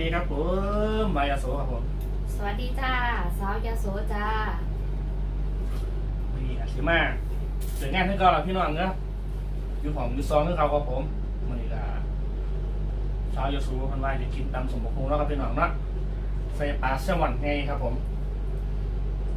ดีครับผมมายาโสครับผมสวัสดีจ้า สาวยาโสจ้านี่อาชิมาเสร็จงานที่เก่าแล้วพี่น้องเนอะอยู่ผมอยู่ซองที่เขาครับผมมันนี่ก็ชาวยาโสพันวายจะกินตำสมบูรณ์แล้วครับพี่น้องเนาะใส่ปลาแซลมอนไงครับผม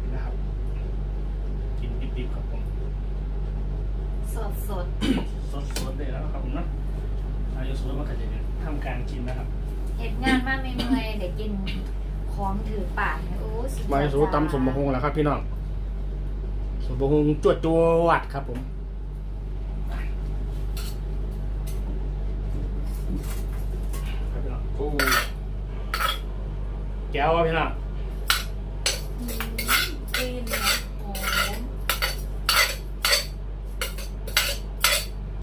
นี่นะครับกินดิบๆครับผม สดสดสดๆเลยแล้วครับผมเนาะชาวยาโสมันก็จะทำการกินนะครับๆ เห็ดงานมาไม่เมื่อยเด็กกินของถือปากเนี่ยโอ้สุดยอดมายาโสตำสมบูรณ์แล้วครับ พี่น้องสมบูรณ์จวดจวดครับ ผมครับพี่น้องโอ้แก้วอะพี่น้องอืมกลิ่นเนี่ยหอม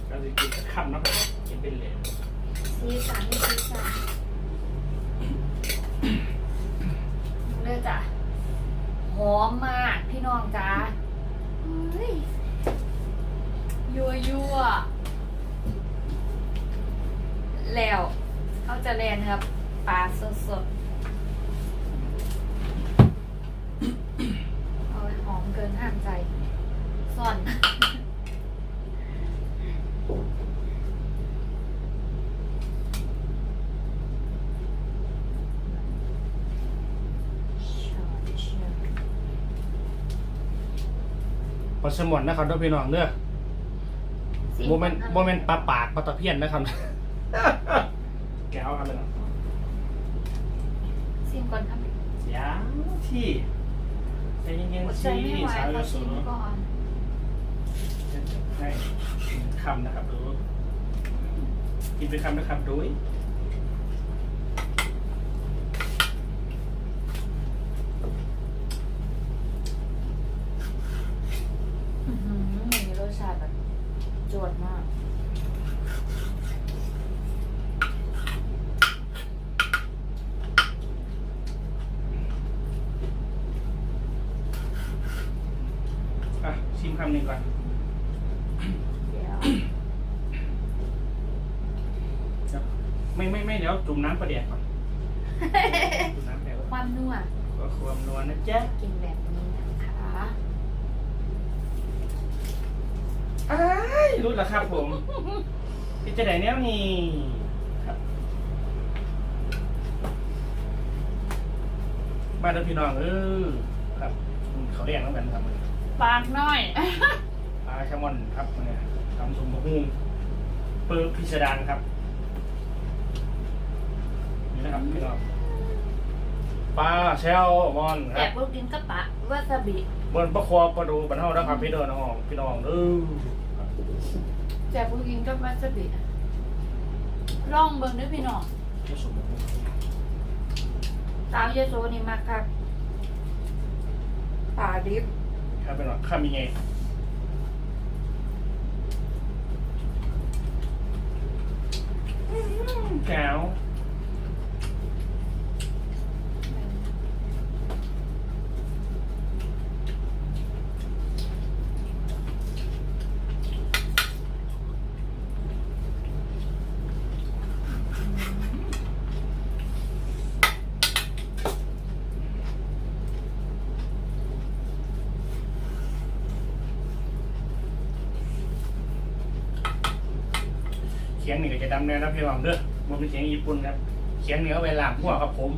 ก็จะกินกับข้าวนะครับกินเป็นเหลวสีสันสีสันเลือจ้ะหอ มมากพี่น้องจ้าเฮ้ยยัวยัวๆแล้วเขาจะแลนครับปลาสดสดๆเอาหอมเกินห้ามใจซ่อน ปลาแซลมอนนะครับด้วยพี่น้องเด้อโมเมนต์โมเมนต์ปลาปากปลาตะเพียนนะครับ แก้วครับพี่น้องซิมก่อนครับยางที่ใจเย็นอดๆใจสิไม่ไหวสาวขอยูชิสูมก่อนให้คำนะครับดูกินเป็นคำนะครับดูย อื้อหือมีรสชาติแบบจวดมาก อะ ชิมคำหนึ่งก่อนเดี๋ยวเดี๋ยวไม่ไม่ไม่เดี๋ยวจุ่มน้ำประเดี๋ยวก่อนจุ่มน้ำแปลว่าความนัวก็ความนัวนะจ๊ะกินแบบนี้นะคะ อ้ายรู้แล้วครับผมพี่จะไหนแนวนี่ครับมาเด้อพี่น้องเออครับอืมเขาเรียกน้องกันครับมันปากน้อยปลาแซลมอนครับมันเนี่ยทำสมบูรณ์เปิดพิสดารครับนี่นะครับพี่น้องปลาแซลมอนคแบรับบลูกดินกระปะวาซาบิ บนประคอประดูบรรเทานะครับพี่เดินน้องพี่น้องเออ แบบลูกดินกับวาซาบิลองเบิ่งเด้วยพี่น้องสมบูรณ์สาวยโซนี่มาครับป่าดิบครับเป็นว่าข้ามีไงแก้ว ขียงนี่ก็จะดำแน่นะพี่น้องเด้อมันเป็นเขียงญี่ปุ่นครับ เขียงเหนือเวลาหัวครับผม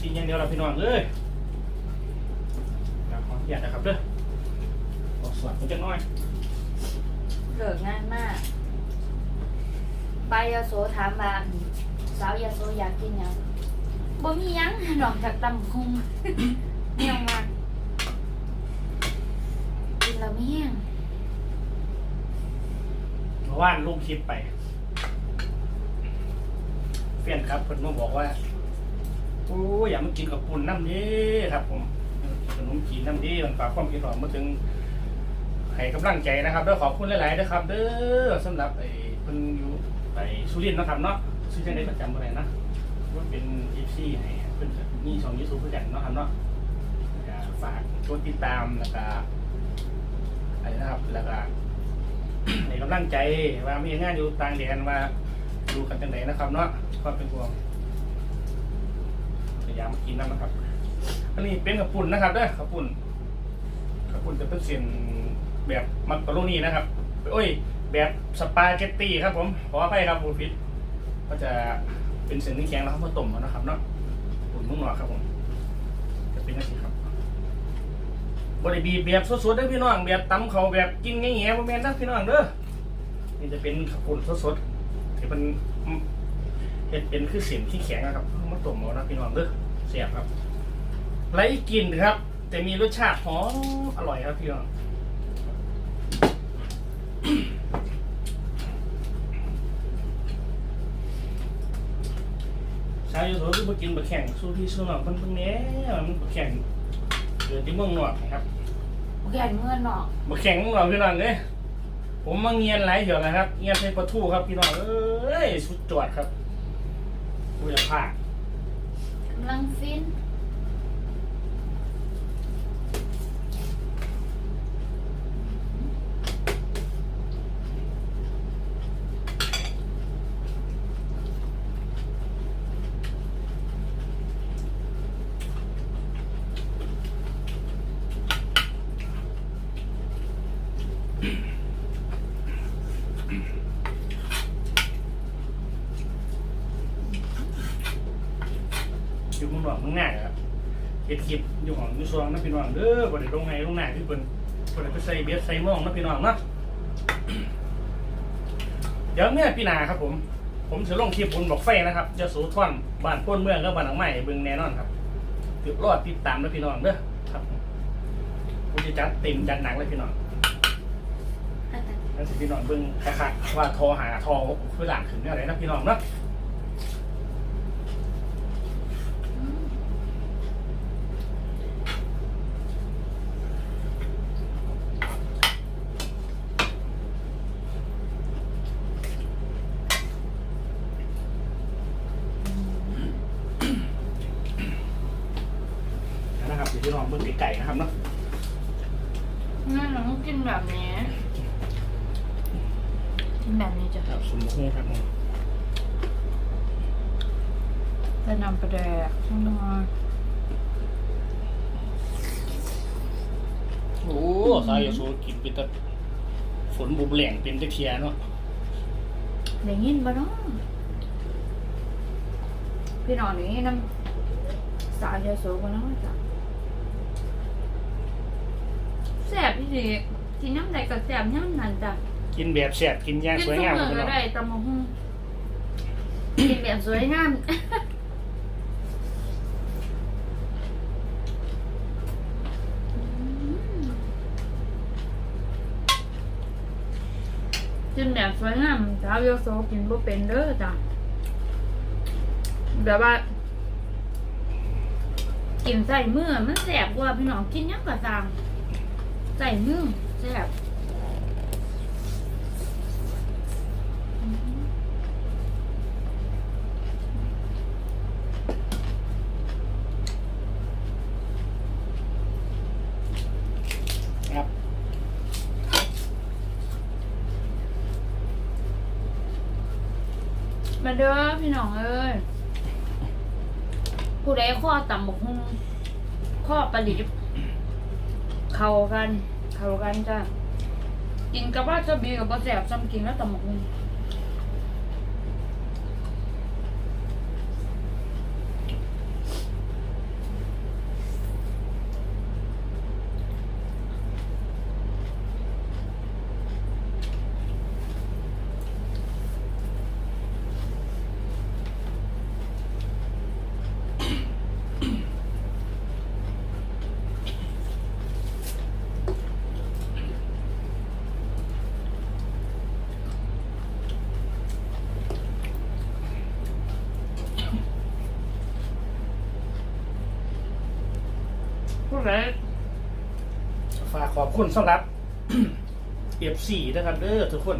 กินอย่างเดียวเราพี่น้องเลยแล้วขออนุญาตนะครับเด้อขอกสวัสดีจังน้อย เกิดง่ายมากไปยาโซถามมาสาวยาโซอยากกินหยังบ่มีหยังนอกจากตำคุงเนียวมากกินแล้วไม่แห้งเมื่อวานลูกคลิปไป เฟียนครับเพิ่นมาบอกว่าโอ้ยอย่ามากินกับปุ่นน้ำดีครับ ผมขนมจีนน้ำดีมันฝากความคิดหอมมาถึง ให้กำลังใจนะครับด้วยขอบคุณหลายๆนะครับเด้อสำหรับไอ้เพิ่นอยู่ไปสุรินทร์นะครับเนาะชื่อจังได้ประจำอะไรนะว่าเป็นเอฟซีให้เพิ่นก็มีช่องยูทูบเพื่อกันเนาะครับเนาะฝากกดติดตามแล้วก็อะไรนะครับแล้วก็ในกำลังใจว่ามีงานอยู่ต่างแดนว่าดูกันจังไหนนะครับเนาะก็เป็นห่วงพยายามมากินน้ำนะครับ อันนี้เป็นกับปุ่นนะครับเด้อกับปุ่นกับปุ่นจะเป็นเส้น แบบมักกะโรนีนะครับโอ้ย แบบสปาเกตตี้ครับผมขออภัยครับบูฟิตก็จะเป็นเส้นที่แข็งแล้วเขามาต้มนะครับเนาะปุ่นมุ่งหนอครับผมจะเป็นอย่างนี้ครับบริบีแบบสดๆเด้อพี่น้องแบบตำเขาแบบกินง่ายๆพ่อแม่นะพี่น้องเด้อนี่จะเป็นข้าปุ่นสดๆที่เป็นเห็ดเป็นคือเส้นที่แข็งนะครับเอามาต้มเอานะพี่น้องเด้อเสียบครับไร้กลิ่นครับ แต่มีรสชาติหอมอร่อยครับพี่น้อง ชาวยูโสคือมากินบะแข่งสู้พี่สู้น้องเพิ่นเพิ่งเนี้ยมันบะแข่งเกิดที่เมืองนอกนะครับโอเคเมื่อเนาะบะแข่งของเราพี่น้องเอ้ยผมมาเงียนหลายเหี่ยวนะครับ เงียนใส่ปลาทูครับพี่น้องเอ้ยสุดจวดครับผู้ยาภาคกำลังฟิน อยู่เมืองนอกเมืองหน้าครับเฮ็ดคลิป อยู่ของอยู่ซองนะพี่น้องเด้อบ่ได้ลงไงลงหน้าที่เพิ่นบ่ได้ไปใส่เบียดใส่หม่องนะพี่น้องเนาะเดี๋ยวเนี่ยพี่นาครับผม ผมจะลงคลิปบุญบอกไฟนะครับจะสูท่อนบ้านพ้นเมืองก็บ้านหลังใหม่เบิ่งแน่นอนครับเกือบรอดติดตามแล้วพี่น้องเด้อครับผมจะจัดเต็มจัดหนังเลยพี่น้องแล้วสิพี่น้องเบิ่งคักๆว่าทอหาทอคือหลังขึ้นเนี่ยอะไรนะพี่น้องเนาะ นะครับเดี๋ยว พี่น้องเบิ่งไก่ๆนะครับเนาะงั้นเราต้องกินแบบนี้ กินแบบนี้จ้ะครับสมมุติครับผมจะนำไปแดกข้างนอกโอ้สายโซกินเป็นแต่ฝนบุบแหลงเป็นตะเคียเนาะได้ยินบ่เนาะพี่น้องนี่น้ำสาวยาโสบ่เนาะจ้ะแซ่บพี่ สิกินน้ำใดก็แซ่บย่ำนั่นจ้ะกินแบบแซ่บกินอย่างกินสวยทุกงามมื้อพี่ก็น้องได้ตำมะฮุ่งกินแบบสวยงาม กินแบบสวยงามสาวโยโซกินบ่เป็นเด้อจ้ะแบบว่า กินใส่มือมันแสบกว่าพี่น้องกินหยังก็ตาม ใส่มือแสบครับมาเด้อพี่น้องเอ้ยผู้ใดข้อต่ำบกหุ่งข้อปลาดิบเข้ากัน เข้ากันจ้ะกินกับว่าจะบีกับบะแสบซ้ำกินแล้วต่ำบกหุ่ง ผู้ใดฝากขอบคุณสำหรับ F4 นะครับเด้อทุกคน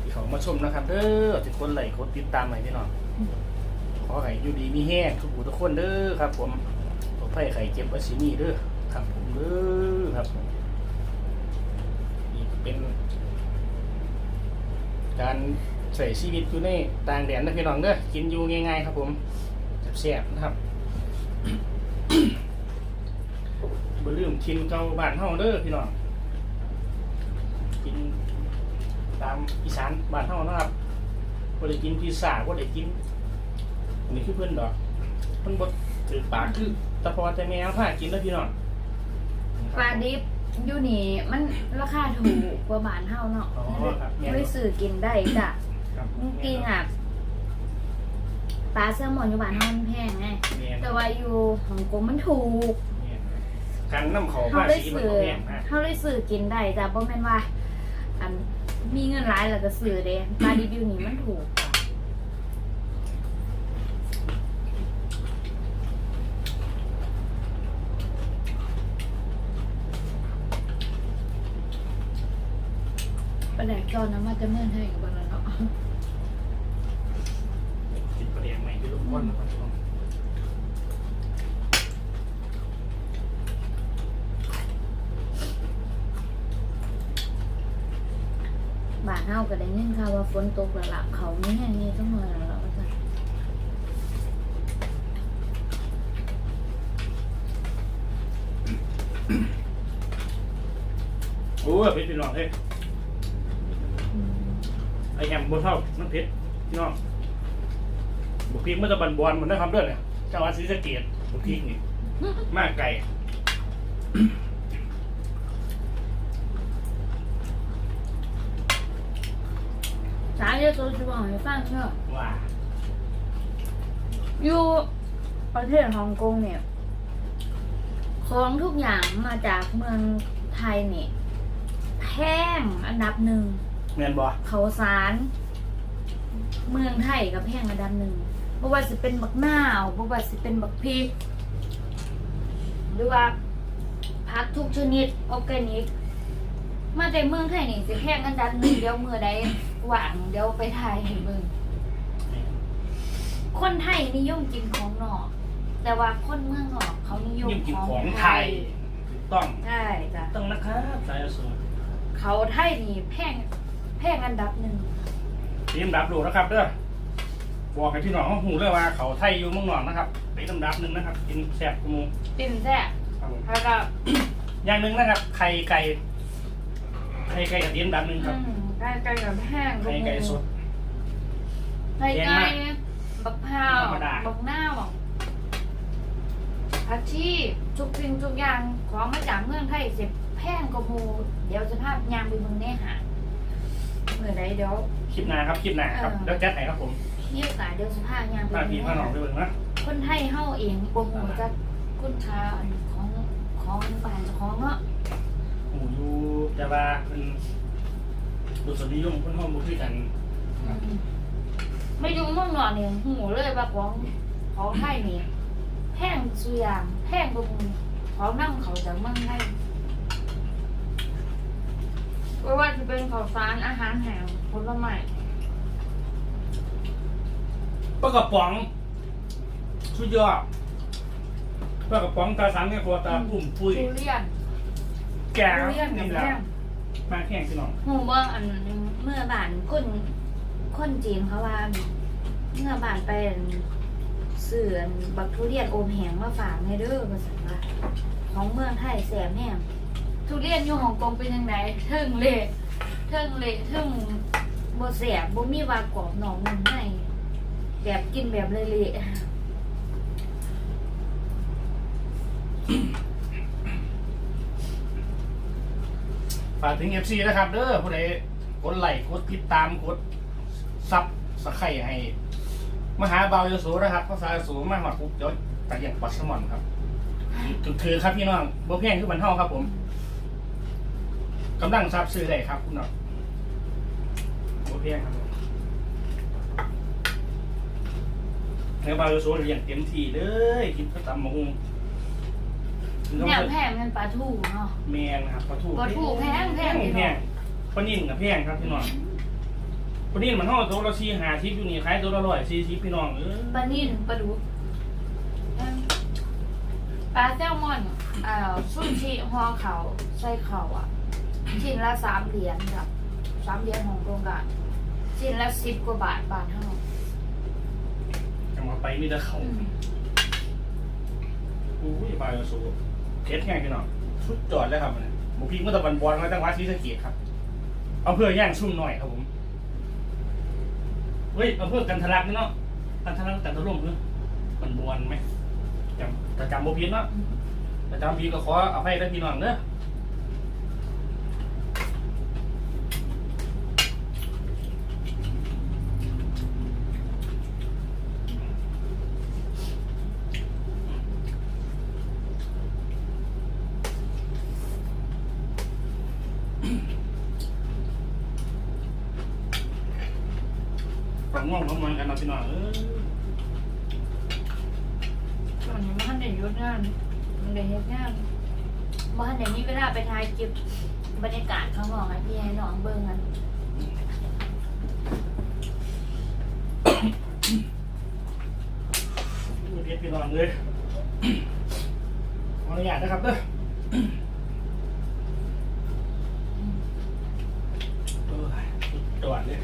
ที่เขามาชมนะครับ เด้อทุกคนไลค์กดติดตามใหม่พี่น้องขอให้อยู่ดีมีแห้งทุกผู้ทุกคนเด้อครับ ผมขอให้ไข่เจ็บอัสิมีเด้อครับผมเด้อครับนี่เป็น การใส่ชีวิตอยู่ในต่างแดนนะพี่น้องเด้อกินอยู่ง่ายๆครับ ผมแซ่บๆนะครับ บ่ลืมทินเก่าบ้านเฮาเด้อพี่น้องกินตามอีสานบ้านเฮานะครับบ่ได้กินพิซซ่าบ่ได้กินอันนี้คือเพิ่นดอกเพิ่นบ่ถือปากคือแตะพอแต่แมวพากินเด้อพี่น้องปลาดิบอยู่นี่มันราคาถูกกว่าบ้านเฮาเนาะอ๋อครับแม่นไม่ซื้อกินได้จ้ะครับจริงๆอะปลาแซลมอนอยู่บ้านเฮามันแพงไง แม่นแต่ว่าอยู่ฮ่องกงมันถูกแม่น กันน้ำเขาเขาภาได้ษีมันซื้อก็แพงนะเขาได้ซื้อกินได้จ้ะบ่แม่นว่า อันมีเงินหลายแล้วก็ซื้อเด้ปลาดิบอยู่นี่มันถูกจ้ะปลาแดกจอนน้ำมันจะเมื่อนให้กับบ้านแล้วเนาะกินปลาแดงใหม่ที่ลูกพ่นนะครับพี่น้อง บ้านเฮาก็ได้ยินข่าวว่าฝนตกแล้วล่ะเขามีแห่งนี้ต้องมาแล้วล่ะว่าซั่นโอ้ยเผ็ดพี่น้องเอ้ยไอแฮมบ่เท่ามันเผ็ดพี่น้องบุกพริกมันจะบันบอนมันได้ความเด้อเนี่ยจังหวัดศรีสะเกษบุกพริกนี่มากไก่ สายจะสู้จะบอกให้ฟังเถอะว่าอยู่ประเทศฮ่องกงเนี่ย ของทุกอย่างมาจากเมืองไทยเนี่ยแพงอันดับหนึ่งแม่นบ่เขาสาร เมืองไทยกับแพงอันดับหนึ่งบ่ว่าสิเป็นบักนาวบ่ว่าสิเป็นบักพริก หรือว่าผักทุกชนิดออร์แกนิก มาแต่เมืองไทยนี่สิแพงอันดับหนึ่งเดี๋ยวมือใดว่างเดี๋ยวไปถ่ายให้เบิ่งคนไทยนิยมกินของนอก แต่ว่าคนเมืองนอกเขานิยมยิ่งกินขขอองงไทไทยยถูกต้องใช่จ้ะต้องนะครับสายอสูรเขาไทยนี่แพงแพงอันดับหนึ่งเตรียมดับดูนะครับเด้อบอกให้พี่น้องเขาหูเลยว่าเขาไทยอยู่เมืองนอกนะครับเป็นลำดับหนึ่งนะครับ กินแซ่บกูมูเป็นแท้บครับผมแล้วก็อย่างหนึ่งนะครับไข่ไก่ ไข่ไก่กับเตรียมดับหนึ่งคอืรับมไก่ไก่กับแห้งไข่ไก่สดไก่ไก่บักพร้าวธรรมดาบักหน้าวผักชีทุกสิ่งทุกอย่างของมาจากเมืองไทยเสร็จแพงกว่าหมูเดี๋ยวจะพาพยางไปเมืองแน่หาเมื่อใดเดี๋ยวคลิปหน้าครับคลิปหน้าครับเออแล้วจัดไหนครับผมมีโอกาสเดี๋ยวจะพายางไปพาเมืพี่องพาแน่น้องหาไปเบิ่งนะคนไทยเฮาเองบ่ฮู้จักคุณค่าอันของของบ้านเจ้าของเนาะ โอ้อยู่แต่ว่าเป็นดุษนิยมคนห้องบุคือกันครับไม่อยู่เมืองนอกนี่ฮู้เลยว่าของของไทยนี่แพงสุดอย่างแพงบ่ฮู้ของนำเขาจากเมืองไทยบ่ว่าจะเป็นข้าวสารอาหารแห้งผลไม้ปลากระป๋องสุดยอดปลากระป๋องตาสังเนี่ยครัวตาปุ่มปุ้ยทุเรียน แก่ทุเรียนกันี่บแหละแพงมาแข่งพี่น้องฮู้บ่อันเมื่อบานคนคนจีนเขาว่าเมื่อบานไปอั่นซื้อนบักทุเรียนโอมแหงมาฝากให้เด้อว่าซั่นว่าของเมืองไทยแสบแห้งทุเรียนอยู่ฮ่องกงเป็นยังไงเทิงเละเทิงเละเทิงบ่แสบบ่มีวากรอบหนองนุ่มในแบบกินแบบเละๆากถึงเอฟซีนะครับ เด้อผู้ใดกดไลค์กดติดตามกดซับสไครให้ มหาเบาโยโสนะครับภาษาโยโสมาหอดปุ๊บเดี๋ยวตัดอย่างปัสสมอนครับถือครับพี่น้องบ่แพงคือบันเทาครับ ผมกำลังซับซื้อได้ครับ คุณน้องบ่แพงครับเนื้อบาโยโซเลี้ยงเต็มที่เลยกินก็ตำมะฮุงถึงต้อง เนี่ยเลิกแพงเงินปลาทูเนาะแมงครับปลาทูปลาทูแพงแพงแพงปลานิ่มกับแพงครับพี่น้องวันนี้มันห่อตัวละสี่หาทิปอยู่นี่ขายตัวละร้อยสี่ทิปพี่น้องเออปลานิ่นปลาดุกอืมปลาแซลมอนอ่าซุนชิห่อเขาใส่เขาอะ ชิ้นละสามเหรียญครับสามเหรียญของโครงการชิ้นละสิบกว่าบาทบาทเท่าจะมาไปมีแต่เขาอุ้ยปลาโยสู เคสไงพี่น้องชุดจอดแล้วครับเนี่ยหมูพีเมื่อตะบันบอลมาตั้งวัดศรีสะเกษครับเอาเพื่อย่างชุ่มหน่อยครับผมเฮ้ยเอาเพื่อกันทะลักนี่เนาะกันทะลักกันทะลุ่มเนาะมันบวนไหมจำแต่จำโมพีเนาะแต่จำพีก็ขอเอาให้ได้พี่น้องเนอะ ง่วงเขามันกันนะพี่น้องเออตอนนี้มันได้หยุดงาน มันได้เฮ็ดงานมันได้มีเวลาไปถ่ายคลิปบรรยากาศข้างนอกให้พี่ให้น้องเบิ่งกันดูเด็ดพี่น้องเลยขออนุญาตนะครับเด้อเออจอดเลย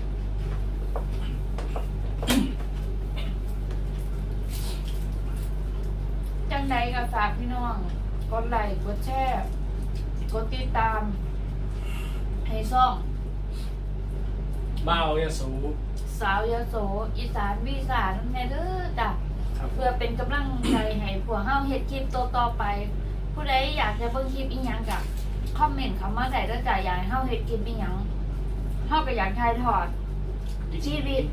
จังใดก็ ฝากพี่น้อง กดไลค์กดแชร์กดติดตาม ให้ซ่อง บ้าวยาสูสาวยโสอีสานวีสานแน่เด้อจ้ะครับเพื่อเป็นกำลังใจให้พวกเฮาเฮ็ดคลิปต่อต่อๆไป ผู้ใดอยากจะเบิ่งคลิปอีหยังก็คอมเมนต์เข้ามาได้เด้อจ้ะอยากให้เฮาเฮ็ดคลิปอีหยังเฮาก็อยากถ่ายทอดชีวิต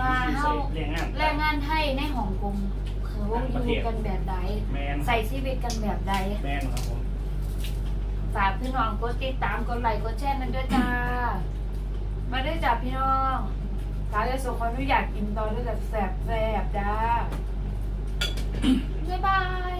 มาเฮาเรียงงานแรงงานไทยในฮ่องกงคือ ว่าอยู่กันแบบใดแมนใส่ชีวิตกันแบบใดแมนครับผมฝากพี่น้องกดติดตามกดไลค์กดแชร์นั่นด้วยจ้า มาด้วยจ้าพี่น้องสาวจะส่งความไม่อยากกินตอนด้วยแบบแสบแสบจ้าบ๊ายบาย